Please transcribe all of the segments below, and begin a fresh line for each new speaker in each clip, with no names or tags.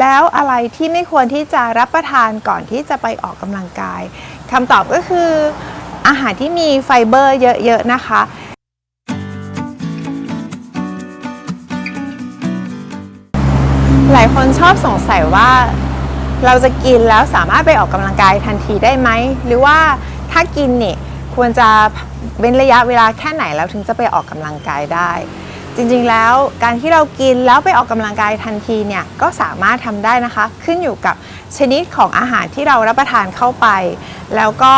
แล้วอะไรที่ไม่ควรที่จะรับประทานก่อนที่จะไปออกกำลังกายคำตอบก็คือ อาหารที่มีไฟเบอร์เยอะๆนะคะ หลายคนชอบสงสัยว่า เราจะกินแล้วสามารถไปออกกำลังกายทันทีได้ไหม หรือว่าถ้ากินเนี่ยควรจะเว้นระยะเวลาแค่ไหนแล้วถึงจะไปออกกำลังกายได้ จริงๆแล้วการที่เรากินแล้วไปออกกำลังกายทันทีเนี่ยก็สามารถทำได้นะคะ ขึ้นอยู่กับชนิดของอาหารที่เรารับประทานเข้าไป แล้วก็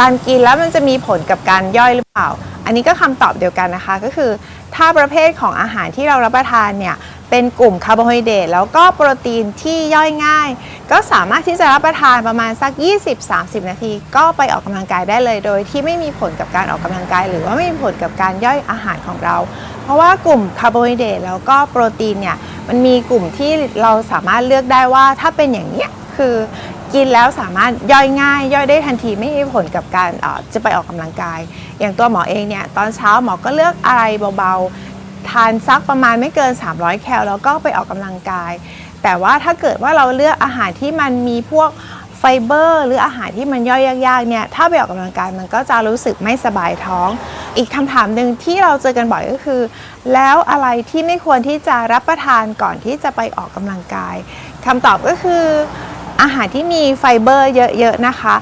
การกินแล้วมันจะมีผลกับการย่อยหรือเปล่า อันนี้ก็คำตอบเดียวกันนะคะก็คือ ถ้าประเภทของอาหารที่เรารับประทานเนี่ย เป็นกลุ่มคาร์โบไฮเดรตแล้วก็โปรตีนที่ย่อยง่าย ก็สามารถที่จะรับประทานประมาณสัก 20-30 นาที ก็ไปออกกำลังกายได้เลย โดยที่ไม่มีผลกับการออกกำลังกาย หรือว่าไม่มีผลกับการย่อยอาหารของเรา เพราะว่ากลุ่มคาร์โบไฮเดรตแล้วก็โปรตีนเนี่ยมันมีกลุ่มที่เราสามารถเลือกได้ว่าถ้าเป็นอย่างนี้คือกินแล้วสามารถย่อยง่าย ย่อยได้ทันทีไม่มีผลกับการจะไปออกกำลังกาย อย่างตัวหมอเองเนี่ยตอนเช้าหมอก็เลือกอะไรเบาๆ ทานสักประมาณไม่เกิน 300 แคลแล้วก็ไปออกกำลังกาย แต่ว่าถ้าเกิดว่าเราเลือกอาหารที่มันมีพวกไฟเบอร์หรืออาหารที่มันย่อยยากๆเนี่ยถ้าไปออกกำลังกายมันก็จะรู้สึกไม่สบายท้อง อีกคำถามหนึ่งที่เราเจอกันบ่อยก็คือ แล้วอะไรที่ไม่ควรที่จะรับประทานก่อนที่จะไปออกกำลังกายคำตอบก็คือ อาหารที่มีไฟเบอร์เยอะๆนะคะ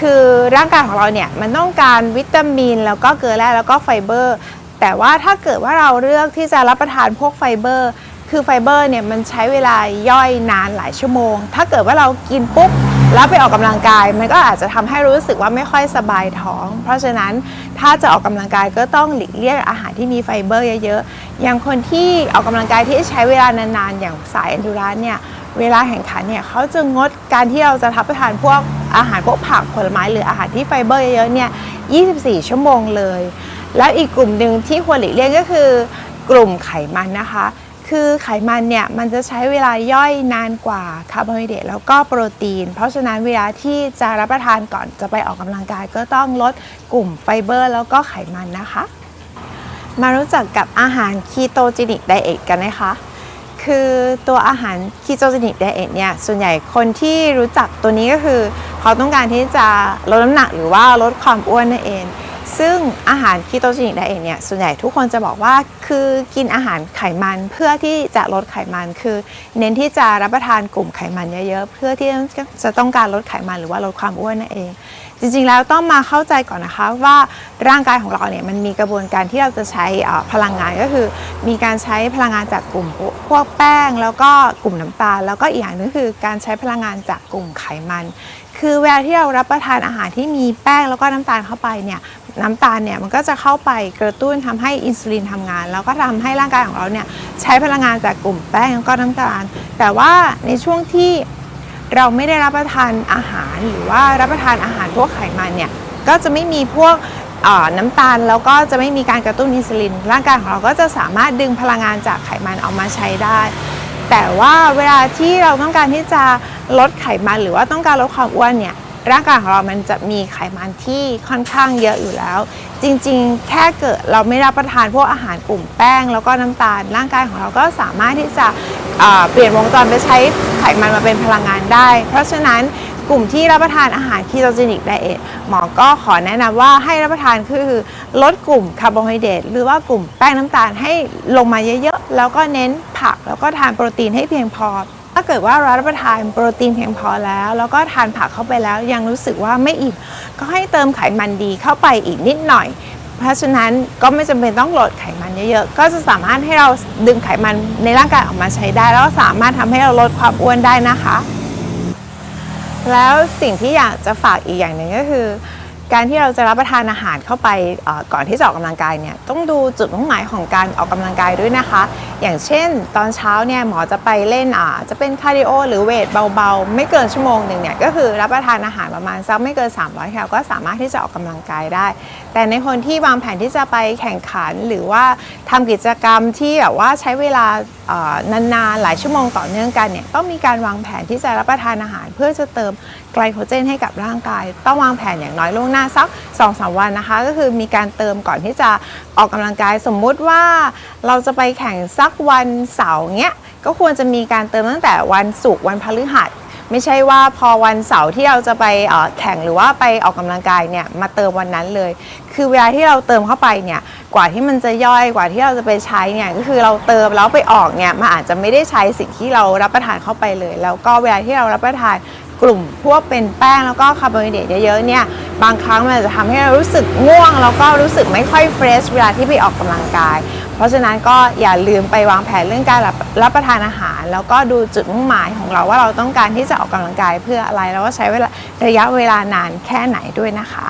คือร่างกายของเราเนี่ยมันต้องการวิตามิน แล้วก็เกลือแร่แล้วก็ไฟเบอร์ แต่ว่าถ้าเกิดว่าเราเลือกที่จะรับประทานพวกไฟเบอร์ คือไฟเบอร์เนี่ยมันใช้เวลาย่อยนานหลายชั่วโมง ถ้าเกิดว่าเรากินปุ๊บแล้วไปออกกำลังกาย มันก็อาจจะทำให้รู้สึกว่าไม่ค่อยสบายท้อง เพราะฉะนั้นถ้าจะออกกำลังกายก็ต้องหลีกเลี่ยงอาหารที่มีไฟเบอร์เยอะๆ อย่างคนที่ออกกำลังกายที่ใช้เวลานานๆ อย่างสายเอนดูรานเนี่ยเวลาแข่งขันเนี่ยเขาจะงดการที่เราจะรับประทานพวกอาหารพวกผักผลไม้หรืออาหารที่ไฟเบอร์เยอะๆเนี่ย 24 ชั่วโมงเลย แล้วอีกกลุ่มหนึ่งที่ควรหลีกเลี่ยงก็คือกลุ่มไขมันนะคะ คือไขมันเนี่ยมันจะใช้เวลาย่อยนานกว่าคาร์โบไฮเดรตแล้วก็โปรตีน เพราะฉะนั้นเวลาที่จะรับประทานก่อนจะไปออกกำลังกาย ก็ต้องลดกลุ่มไฟเบอร์ แล้วก็ไขมันนะคะ มารู้จักกับอาหารคีโตจินิกไดเอทกันนะคะคือตัวอาหารคีโตจินิกไดเอทเนี่ยส่วนใหญ่คนที่รู้จักตัวนี้ก็คือ เขาต้องการที่จะลดน้ำหนักหรือว่าลดความอ้วนนั่นเอง ซึ่งอาหารคีโตจินิกไดเอทเนี่ยส่วนใหญ่ทุกคนจะบอกว่าคือกินอาหารไขมันเพื่อที่จะลดไขมัน คือเน้นที่จะรับประทานกลุ่มไขมันเยอะๆ เพื่อที่จะต้องการลดไขมันหรือว่าลดความอ้วนนั่นเอง จริงๆแล้วต้องมาเข้าใจก่อนนะคะว่าร่างกายของเราเนี่ยมันมีกระบวนการที่เราจะใช้พลังงานก็คือ มีการใช้พลังงานจากกลุ่มพวกแป้ง แล้วก็กลุ่มน้ำตาล แล้วก็อีกอย่างนึงคือการใช้พลังงานจากกลุ่มไขมัน คือเวลาที่เรารับประทานอาหารที่มีแป้งแล้วก็น้ำตาลเข้าไปเนี่ย น้ำตาลเนี่ยมันก็จะเข้าไปกระตุ้นทำให้อินซูลินทำงาน แล้วก็ทำให้ร่างกายของเราเนี่ยใช้พลังงานจากกลุ่มแป้งแล้วก็น้ำตาล แต่ว่าในช่วงที่เราไม่ได้รับประทานอาหารหรือว่ารับประทานอาหารพวกไขมันเนี่ยก็จะไม่มีพวกน้ำตาลแล้วก็จะไม่มีการกระตุ้นอินซูลิน ร่างกายของเราก็จะสามารถดึงพลังงานจากไขมันออกมาใช้ได้ แต่ว่าเวลาที่เราต้องการที่จะลดไขมันหรือว่าต้องการลดความอ้วนเนี่ย ร่างกายของเรามันจะมีไขมันที่ค่อนข้างเยอะอยู่แล้ว จริงๆ แค่เกิดเราไม่รับประทานพวกอาหารกลุ่มแป้ง แล้วก็น้ำตาล ร่างกายของเราก็สามารถที่จะเปลี่ยนวงจรไปใช้ไขมันมาเป็นพลังงานได้ เพราะฉะนั้นกลุ่มที่รับประทานอาหารคีโตเจนิกไดเอทหมอก็ขอแนะนำว่าให้รับประทานคือลดกลุ่มคาร์โบไฮเดรตหรือว่ากลุ่มแป้งน้ำตาลให้ลงมาเยอะๆ แล้วก็เน้นผักแล้วก็ทานโปรตีนให้เพียงพอ เกิดว่าเรารับประทานโปรตีนเพียงพอแล้ว แล้วก็ทานผักเข้าไปแล้วยังรู้สึกว่าไม่อิ่มก็ให้เติมไขมันดีเข้าไปอีกนิดหน่อย เพราะฉะนั้นก็ไม่จำเป็นต้องลดไขมันเยอะๆก็จะสามารถให้เราดึงไขมันในร่างกายออกมาใช้ได้ แล้วก็สามารถทำให้เราลดความอ้วนได้นะคะ แล้วสิ่งที่อยากจะฝากอีกอย่างหนึ่งก็คือ การที่เราจะรับประทานอาหารเข้าไปก่อนที่จะออกกำลังกายเนี่ยต้องดูจุดมุ่งหมายของการออกกำลังกายด้วยนะคะ อย่างเช่น ตอนเช้าเนี่ยหมอจะไปเล่นอ่าจะเป็นคาร์ดิโอหรือเวทเบาๆ ไม่เกินชั่วโมงหนึ่งเนี่ยก็คือรับประทานอาหารประมาณสักไม่เกิน 300แคลก็สามารถที่จะออกกำลังกายได้ แต่ในคนที่วางแผนที่จะไปแข่งขันหรือว่าทำกิจกรรมที่แบบว่าใช้เวลานานๆหลายชั่วโมงต่อเนื่องกันเนี่ยต้องมีการวางแผนที่จะรับประทานอาหาร เพื่อจะเติมไกลโคเจนให้กับร่างกาย ต้องวางแผนอย่างน้อยล่วงหน้าสัก 2-3 วันนะคะ ก็คือมีการเติมก่อนที่จะออกกำลังกายสมมุติว่าเราจะไปแข่งสักวันเสาร์เงี้ยก็ควรจะมีการเติมตั้งแต่วันศุกร์วันพฤหัสไม่ใช่ว่าพอวันเสาร์ที่เราจะไปแข่งหรือว่าไปออกกำลังกายเนี่ยมาเติมวันนั้นเลย คือเวลาที่เราเติมเข้าไปเนี่ยกว่าที่มันจะย่อยกว่าที่เราจะไปใช้เนี่ยก็คือเราเติมแล้วไปออกเนี่ยมันอาจจะไม่ได้ใช้สิ่งที่เรารับประทานเข้าไปเลย แล้วก็เวลาที่เรารับประทาน กลุ่มพวกเป็นแป้งแล้วก็คาร์โบไฮเดรตเยอะๆเนี่ยบางครั้งมันจะทำให้เรารู้สึกง่วง แล้วก็รู้สึกไม่ค่อยเฟรชเวลาที่ไปออกกำลังกาย เพราะฉะนั้นก็อย่าลืมไปวางแผนเรื่องการรับรับประทานอาหาร แล้วก็ดูจุดมุ่งหมายของเราว่าเราต้องการที่จะออกกำลังกายเพื่ออะไรแล้วก็ใช้เวลาระยะเวลานานแค่ไหนด้วยนะคะ